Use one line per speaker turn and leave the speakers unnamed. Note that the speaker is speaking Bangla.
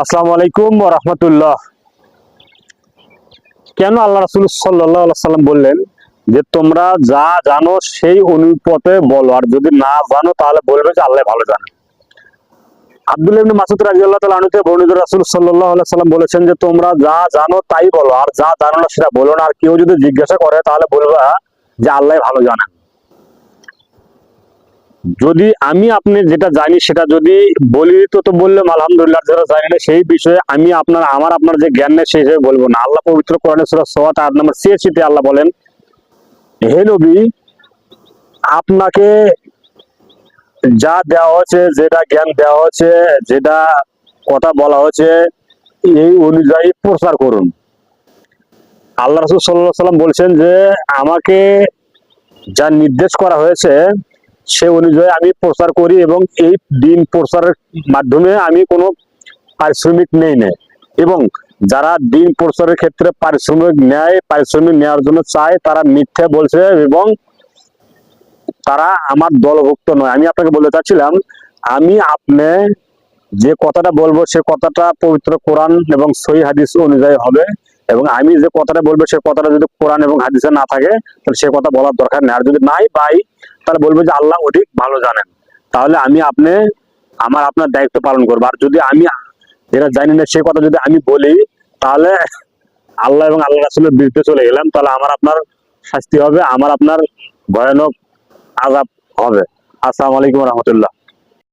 আসসালামু আলাইকুম রহমতুল্লাহ। কেন আল্লাহ রাসুল সাল্লাহ সাল্লাম বললেন যে, তোমরা যা জানো সেই অনুপথে বলো, আর যদি না জানো তাহলে বলবে যে আল্লাহ ভালো জানে। আব্দুল ইবনে মাসুদ রাদিয়াল্লাহু তাআলা থেকে বর্ণিত রাসূল সাল্লাল্লাহু আলাইহি সাল্লাম বলেছেন যে, তোমরা যা জানো তাই বলো, আর যা জানো না সেটা বলো না। আর কেউ যদি জিজ্ঞাসা করে তাহলে বলবা যে, আল্লাহ ভালো জানেন যদি আমি আপনি যেটা জানি সেটা যদি বলি, তো তো বললাম, আলহামদুলিল্লাহ, যারা জানি না সেই বিষয়ে আমি আপনার, আমার, আপনার যে জ্ঞান নেই সেই হিসেবে বলব না। আল্লাহ পবিত্র কোরআনে সূরা সোয়াত আট নম্বর ছিয়াশিতে আল্লাহ বলেন, হে নবী, আপনাকে যা দেওয়া হচ্ছে যেটা জ্ঞান দেওয়া হচ্ছে যেটা কথা বলা হচ্ছে এই অনুযায়ী প্রচার করুন। আল্লাহ রসুল সাল্লাহ সাল্লাম বলছেন যে, আমাকে যা নির্দেশ করা হয়েছে সে অনুযায়ী আমি প্রচার করি এবং এই দিন প্রচারের মাধ্যমে আমি কোনো পারিশ্রমিক নেই না। এবং যারা দিন প্রচারের ক্ষেত্রে পারিশ্রমিক নেয়, পারিশ্রমিক নেওয়ার জন্য চায়, তারা মিথ্যা বলছে এবং তারা আমার দলভুক্ত নয়। আমি আপনাকে বলতে চাচ্ছিলাম আমি আপনি যে কথাটা বলব সে কথাটা পবিত্র কোরআন এবং সহি হাদিস অনুযায়ী হবে এবং আমি যে কথাটা বলব সে কথাটা যদি কোরআন এবং হাদিসে না থাকে, তাহলে সে কথা বলার দরকার নেই। আর যদি নাই পাই তাহলে বলব যে আল্লাহ অধিক ভালো জানেন। তাহলে আমি আপনি, আমার আপনার দায়িত্ব পালন করব। আর যদি আমি, এরা জানি না, সে কথা যদি আমি বলি, তাহলে আল্লাহ এবং আল্লাহ রাসুলের বিরুদ্ধে চলে গেলাম, তাহলে আমার আপনার শাস্তি হবে, আমার আপনার ভয়ানক আজাব হবে। আসসালামু আলাইকুম রহমতুল্লাহ।